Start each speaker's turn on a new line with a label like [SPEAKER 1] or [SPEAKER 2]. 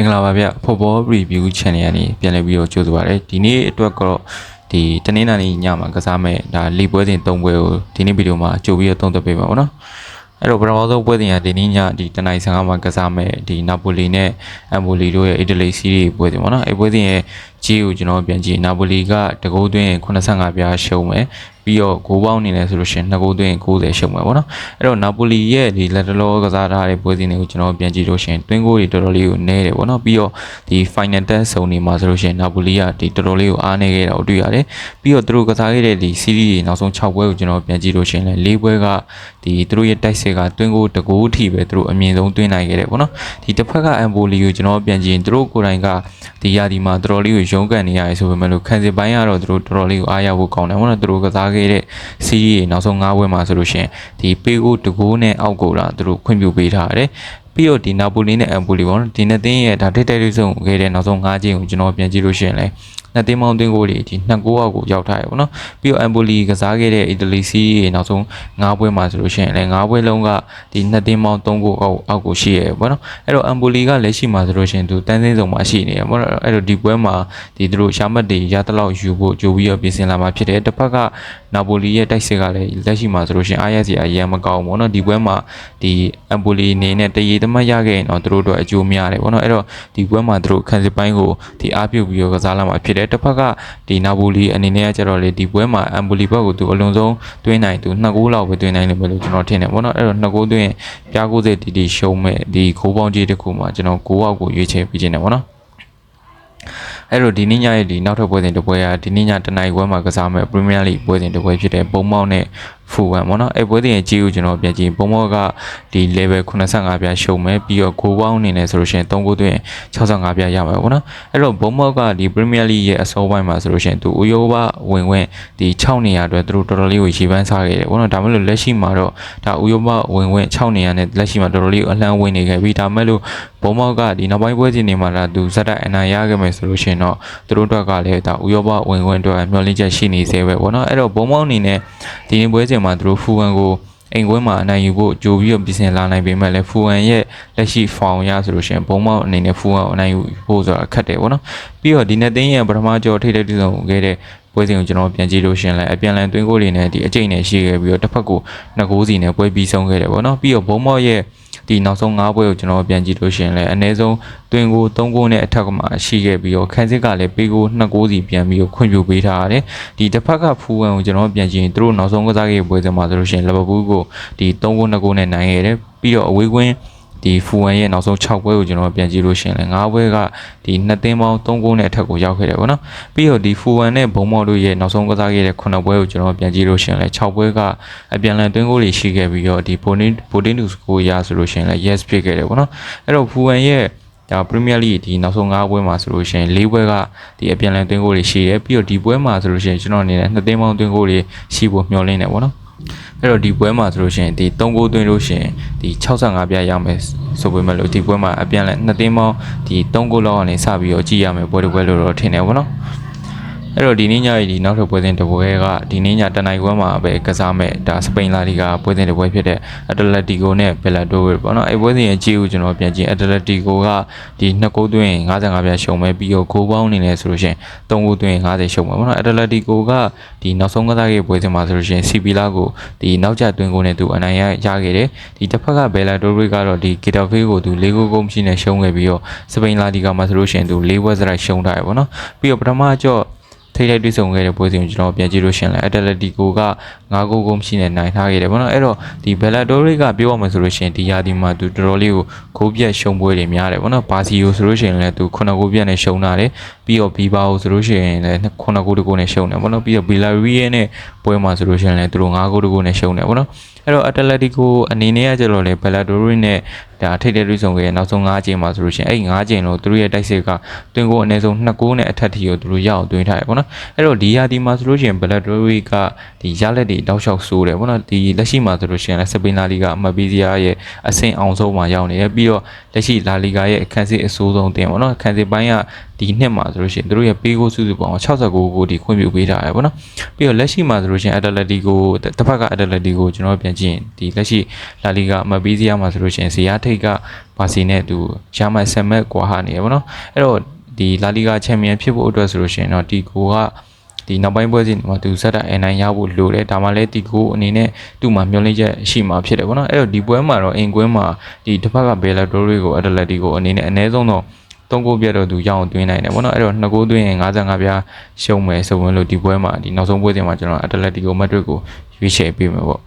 [SPEAKER 1] င်္ဂလာပါဗျ Football Review Channel ကနေပြန်လည်ပြီးတော့ကြိုဆိုပါရစေဒီနေ့အတွက်ကတော့ဒီတနင်္လာနေ့ညမှာကစားမဲ့ဒါလီပွဲစဉ်၃ပွဲကိုဒီနေ့ဗီဒီယိုမှာကြိုပြီးတော့သုံးသပ်ပေးပါဦးနော်အဲ့တော့ပထမဆုံးပွဲစဉ်ကဒီနေ့ညဒီတနိုင်ဆန်ကမှာကစားမဲ့ဒီနာပိုလီနဲ့အမ်ဘိုလီတို့ရဲ့အီတလီစီးရီးပွဲစဉ်ပေါ့နော်အဲ့ပွဲစဉ်ရဲ့ ကြီးကိုကျွန်တော်ပြန်ကြည့်နာပိုလီကတကိုးသွင်း85ပြားရှုံးမယ်ပြီးတော့ဂိုးပေါင်းနေလဲဆိုလို့ရှိရင်နှစ်ဂိုးသွင်း90ရှုံးမယ်ပေါ့နော်အဲ့တော့နာပိုလီရဲ့ဒီလက်တလောကစားထားတဲ့ပွဲစဉ်တွေကိုကျွန်တော်ပြန်ကြည့်လို့ရှိရင်တွင်းဂိုးတွေတော်တော်လေးကိုနည်းတယ်ပေါ့နော်ပြီးတော့ဒီ final test ဆုံနေမှာဆိုလို့ရှိရင်နာပိုလီကဒီတော်တော်လေးကိုအားနည်းခဲ့တာကိုတွေ့ရတယ်ပြီးတော့သူတို့ကစားခဲ့တဲ့ဒီ series တွေနောက်ဆုံး6ပွဲကိုကျွန်တော်ပြန်ကြည့်လို့ရှိရင်လည်း၄ပွဲကဒီသူတို့ရဲ့တိုက်စစ်ကတွင်းဂိုးတကိုးအထိပဲသူတို့အမြင့်ဆုံးတွင်းနိုင်ခဲ့တယ်ပေါ့နော်ဒီတစ်ဖက်ကအမ်ဘိုလီကိုကျွန်တော်ပြန်ကြည့်ရင်သူတို့ကိုယ်တိုင်ကဒီရာဒီမှာတော်တော်လေးကိုရုန်းကန်နေရတယ်ဆိုပေမဲ့လို့ခံစစ်ပိုင်းကတော့သူတို့တော်တော်လေးကိုအားရဖို့ကောင်းတယ်ပေါ့နော်သူတို့ကစားခဲ့တဲ့စီးရီးနောက်ဆုံး၅ပွဲမှာဆိုလို့ရှိရင်ဒီပေကိုတကိုးနဲ့အောက်ကိုလာသူတို့ခွင့်ပြုပေးထားတယ်ပြီးတော့ဒီနာပိုလီနဲ့အမ်ပိုလီပေါ့နော်ဒီနှစ်သင်းရဲ့ဒါထိတိုက်တိုက်ဆုံးခဲ့တဲ့နောက်ဆုံး၅ချိန်ကိုကျွန်တော်ပြန်ကြည့်လို့ရှိရင်လည်း နှစ်သင်းမောင်းသွင်းကိုတွေဒီနှစ်ကိုအောက်ကိုရောက်ထားရပေါ့နော်ပြီးတော့အမ်ပိုလီကစားခဲ့တဲ့အီတလီစီးရဲ့နောက်ဆုံး၅ပွဲမှာဆိုလို့ရှိရင်လည်း၅ပွဲလုံးကဒီနှစ်သင်းမောင်း၃ကိုအောက်အောက်ကိုရှိရပေါ့နော်အဲ့တော့အမ်ပိုလီကလက်ရှိမှာဆိုလို့ရှိရင်သူတန်းစင်းစုံမှာရှိနေရပေါ့နော်အဲ့တော့ဒီပွဲမှာဒီသူတို့ရှာမတ်တွေရတလောက်ယူဖို့ကြိုပြီးတော့ပြင်ဆင်လာမှာဖြစ်တယ်တစ်ဖက်ကနာပိုလီရဲ့တိုက်စစ်ကလည်းလက်ရှိမှာဆိုလို့ရှိရင်အားရစရာအရင်မကောင်းဘူးပေါ့နော်ဒီပွဲမှာဒီအမ်ပိုလီအနေနဲ့တရေသမတ်ရခဲ့ရင်တော့သူတို့တို့အကျိုးများတယ်ပေါ့နော်အဲ့တော့ဒီပွဲမှာသူတို့ခန်းစစ်ပိုင်းကိုဒီအားပြုတ်ပြီးတော့ကစားလာမှာဖြစ်တယ်တစ်ဖက်ကဒီနာပိုလီအနေနဲ့ကကျတော့လေဒီပွဲမှာအမ်ပိုလီဘက်ကိုသူအလွန်ဆုံးတွင်းနိုင်သူ2ဂိုးလောက်ပဲတွင်းနိုင်လိမ့်မယ်လို့ကျွန်တော်ထင်တယ်ပေါ့နော်အဲ့တော့2ဂိုးတွင်းပြား90တီတီရှုံးမဲ့ဒီခိုးပေါင်းကြီးတစ်ခုမှာကျွန်တော်9အောက်ကိုရွေးချယ်ပြီးခြင်းတယ်ပေါ့နော် အဲ့တော့ဒီနေ့ညရဲ့ဒီနောက်ထပ်ပွဲစဉ်တစ်ပွဲကဒီနေ့ညတနိုင်ပွဲမှာကစားမဲ့ Premier League ပွဲစဉ်တစ်ပွဲဖြစ်တဲ့ပုံမောက်နဲ့ဖူဝမ်ပေါ့နော်အဲ့ပွဲစဉ်ရဲ့ကြီးကိုကျွန်တော်ပြန်ကြည့်ပုံမောက်ကဒီ level 85ပြားရှုံမယ်ပြီးတော့ဂိုးပေါင်းအနေနဲ့ဆိုလို့ရှိရင်3ဂိုးသွင်း65ပြားရမှာပေါ့နော်အဲ့တော့ပုံမောက်ကဒီ Premier League ရဲ့အစောပိုင်းမှာဆိုလို့ရှိရင်သူဥယောဘဝင်ဝင်ဒီ6နေရာအတွက်သူတို့တော်တော်လေးကိုရေပန်းစားခဲ့တယ်ပေါ့နော်ဒါမှမဟုတ်လက်ရှိမှာတော့ဒါဥယောဘဝင်ဝင်6နေရာနဲ့လက်ရှိမှာတော်တော်လေးကိုအလှမ်းဝင်နေခဲ့ပြီးဒါမှမဟုတ်ဘုံမောက်ကဒီနောက်ပိုင်းပွဲစဉ်တွေမှာလာသူဇက်တိုက်အနိုင်ရခဲ့မယ်ဆိုလို့ရှိရင်တော့သူတို့အတွက်ကလည်းဒါဥယောဘဝင်ဝင်အတွက်မျှော်လင့်ချက်ရှိနေသေးပဲပေါ့နော်အဲ့တော့ဘုံမောက်အနေနဲ့ဒီနေ့ပွဲစဉ်မှာသူတို့ဖူဝမ်ကိုအိမ်ကွင်းမှာအနိုင်ယူဖို့ကြိုပြီးတော့ပြင်ဆင်လာနိုင်ပေမဲ့လည်းဖူဝမ်ရဲ့လက်ရှိဖောင်ရဆိုလို့ရှိရင်ဘုံမောက်အနေနဲ့ဖူဝမ်ကိုအနိုင်ယူဖို့ဆိုတာခက်တယ်ပေါ့နော်ပြီးတော့ဒီနေ့တင်းရဲ့ပထမကြောထိတဲ့တူဆုံးခဲ့တဲ့ပွဲစဉ်ကိုကျွန်တော်ပြန်ကြည့်လို့ရှရင်လည်းအပြန်လန်သွင်းကိုလေးနဲ့ဒီအကျိတ်နဲ့ရှိခဲ့ပြီးတော့တစ်ဖက်ကိုနှစ်ဂိုးစီနဲ့ပွဲပြီးဆုံးခဲ့တယ်ပေါ့နော်ပြီးတော့ဘုံမောက်ရဲ့ ဒီနောက်ဆုံး၅ပွဲကိုကျွန်တော်ပြန်ကြည့်လို့ရှရင်လည်းအနည်းဆုံးတွင်ကို၃ကိုနဲ့အထက်ကမှရှိခဲ့ပြီးတော့ခန်းစစ်ကလည်းပေးကို2ကိုစီပြန်ပြီးတော့ခွင့်ပြုပေးထားရတယ်ဒီတစ်ဖက်ကဖူးဝမ်ကိုကျွန်တော်ပြန်ကြည့်ရင်သူတို့နောက်ဆုံးကစားခဲ့ပွဲစဉ်မှာဆိုလို့ရှိရင်လဘဘူးကိုဒီ3ကို2ကိုနဲ့နိုင်ခဲ့တယ်ပြီးတော့အဝေးကွင်း ဒီဖူဝမ်ရဲ့နောက်ဆုံး6ပွဲကိုကျွန်တော်ပြန်ကြည့်လို့ရှိရင်လည်း9ပွဲကဒီနှစ်သင်းပေါင်း3ဂိုးနဲ့အထက်ကိုရောက်ခဲ့တယ်ပေါ့နော်ပြီးတော့ဒီဖူဝမ်နဲ့ဘုံမော်တို့ရဲ့နောက်ဆုံးကစားခဲ့တဲ့9ပွဲကိုကျွန်တော်ပြန်ကြည့်လို့ရှိရင်လည်း6ပွဲကအပြန်လန်သွင်းဂိုးတွေရှိခဲ့ပြီးတော့ဒီဘိုနင်းဘိုတင်းတူစကိုရဆိုလို့ရှိရင်လည်း yes ဖြစ်ခဲ့တယ်ပေါ့နော်အဲ့တော့ဖူဝမ်ရဲ့ဒါ Premier League ဒီနောက်ဆုံး၅ပွဲမှာဆိုလို့ရှိရင်၄ပွဲကဒီအပြန်လန်သွင်းဂိုးတွေရှိတယ်ပြီးတော့ဒီပွဲမှာဆိုလို့ရှိရင်ကျွန်တော်အနေနဲ့နှစ်သင်းပေါင်းသွင်းဂိုးတွေရှိဖို့မျှော်လင့်နေပါတော့ အဲ့တော့ဒီပွဲမှာဆိုလို့ရှိရင်ဒီ3ဂိုးသွင်းလို့ရှိရင်ဒီ65ပြရမယ်ဆိုပေမဲ့လို့ဒီပွဲမှာအပြန်လဲနှစ်သင်းပေါင်းဒီ3ဂိုးလောက်ကနေစပြီးတော့ကြည့်ရမယ်ပွဲတစ်ပွဲလို့တော့ထင်တယ်ဗောနော် အဲ့တော့ဒီနေ့ညရဲ့ဒီနောက်ထပ်ပွဲစဉ်တစ်ပွဲကဒီနေ့ညတနိုင်ပွဲမှာပဲကစားမဲ့ဒါစပိန်လာလီဂါပွဲစဉ်တစ်ပွဲဖြစ်တဲ့အက်တလက်တီကိုနဲ့ဘယ်လာဒိုပေါ့နော်အဲ့ပွဲစဉ်ရဲ့အကြီးကိုကျွန်တော်ပြန်ကြည့်အက်တလက်တီကိုကဒီနှစ်ဂိုးသွင်း55ပြရှုံမဲ့ပြီးတော့ဂိုးပေါင်းနေလဲဆိုလို့ရှိရင်3ဂိုးသွင်း50ရှုံမဲ့ပေါ့နော်အက်တလက်တီကိုကဒီနောက်ဆုံးကစားခဲ့ပွဲစဉ်မှာဆိုလို့ရှိရင်စီပီလာကိုဒီနောက်ကျသွင်းကိုနဲ့သူအနိုင်ရရခဲ့တယ်ဒီတစ်ဖက်ကဘယ်လာဒိုရီကတော့ဒီဂီတာဖေးကိုသူ၄ဂိုးကုန်ရှိနေရှုံးခဲ့ပြီးတော့စပိန်လာလီဂါမှာဆိုလို့ရှိရင်သူ၄ပွဲစရိုက်ရှုံးထားရပေါ့နော်ပြီးတော့ပထမအကျော့ ထိထိုက်တွေ့ဆုံခဲ့တဲ့ပွဲစဉ်ကိုကျွန်တော်ပြန်ကြည့်လို့ရှင်လဲအက်တလက်တီကိုက9ဂိုးကုန်ရှိနေနိုင်ထားခဲ့တယ်ပေါ့နော်အဲ့တော့ဒီဘယ်လာဒိုရီကပြောရမှာဆိုလို့ရှင်ဒီယာဒီမှာသူတော်တော်လေးကိုဂိုးပြတ်ရှုံးပွဲတွေများတယ်ပေါ့နော်ဘာစီယိုဆိုလို့ရှင်လဲသူ9ဂိုးပြတ်နဲ့ရှုံးတာတယ်ပြီးတော့ဘီဘာကိုဆိုလို့ရှင်လဲ9ဂိုးတကိုးနဲ့ရှုံးတယ်ပေါ့နော်ပြီးတော့ဘီလာရီရဲ့နဲ့ပွဲမှာဆိုလို့ရှင်လဲသူတို့9ဂိုးတကိုးနဲ့ရှုံးတယ်ပေါ့နော်အဲ့တော့အက်တလက်တီကိုအနေနဲ့ကကျတော့လေဘယ်လာဒိုရီနဲ့ ဒါထိတ်တဲ့တွေးဆောင်ခဲ့နောက်ဆုံး၅ချိန်မှာဆိုလို့ရှိရင်အဲ့၅ချိန်လုံးသူတို့ရဲ့တိုက်စစ်ကတွင်ကိုအနည်းဆုံး2ဂိုးနဲ့အထက်ထိကိုသူတို့ရအောင်တွင်ထားတယ်ပေါ့နော်အဲ့တော့ဒီယာဒီမှာဆိုလို့ရှိရင်ဘလက်ဒရီကဒီရလက်တွေတောက်လျှောက်ဆိုးတယ်ပေါ့နော်ဒီလက်ရှိမှာဆိုလို့ရှိရင်လည်းစပိန်လာလီကအမတ်ပီးစီယာရဲ့အဆင့်အောင်ဆုံးမှာရောက်နေရပြီးတော့လက်ရှိလာလီဂါရဲ့အခန်းစစ်အဆိုးဆုံးတင်ပေါ့နော်အခန်းစစ်ပိုင်းက ဒီနှစ်မှာဆိုလို့ရှိရင်သူတို့ရဲ့ပေးကိုစုစုပေါင်း69ကိုဒီခွင့်ပြုပေးထားရပေါ့နော်ပြီးတော့လက်ရှိမှာဆိုလို့ရှိရင် Atletico တစ်ဖက်က Atletico ကျွန်တော်ပြန်ကြည့်ရင်ဒီလက်ရှိလာလီဂါအမတ်ပေးစရာမှာဆိုလို့ရှိရင်ဇီယာထိတ်ကဘာစီနဲ့သူရှာမတ်ဆမ်မက်ကွာဟာနေရပေါ့နော်အဲ့တော့ဒီလာလီဂါချန်ပီယံဖြစ်ဖို့အတွက်ဆိုလို့ရှိရင်တော့ဒီကိုကဒီနောက်ပိုင်းပွဲစဉ်တွေမှာသူဇက်တာအနိုင်ရဖို့လိုတယ်ဒါမှလည်းဒီကိုအနေနဲ့သူ့မှာမျောလင့်ချက်ရှိမှာဖြစ်တယ်ဗောနော်အဲ့တော့ဒီပွဲမှာတော့အင်ကွင်းမှာဒီတစ်ဖက်ကဘယ်လာဒိုရီကိုအက်တလက်တီကိုအနေနဲ့အနည်းဆုံးတော့ သုံးကိုပြတ်တော့သူရအောင်သွင်းနိုင်တယ်ဗောနော်အဲ့တော့နှစ်ကိုသွင်းရင်55ပြားရှုံးမယ်ဆိုဝင်လို့ဒီပွဲမှာဒီနောက်ဆုံးပွဲစဉ်မှာကျွန်တော်အက်တလက်တီကိုမက်ဒရစ်ကိုရွေးချယ်ပေးမယ်ဗော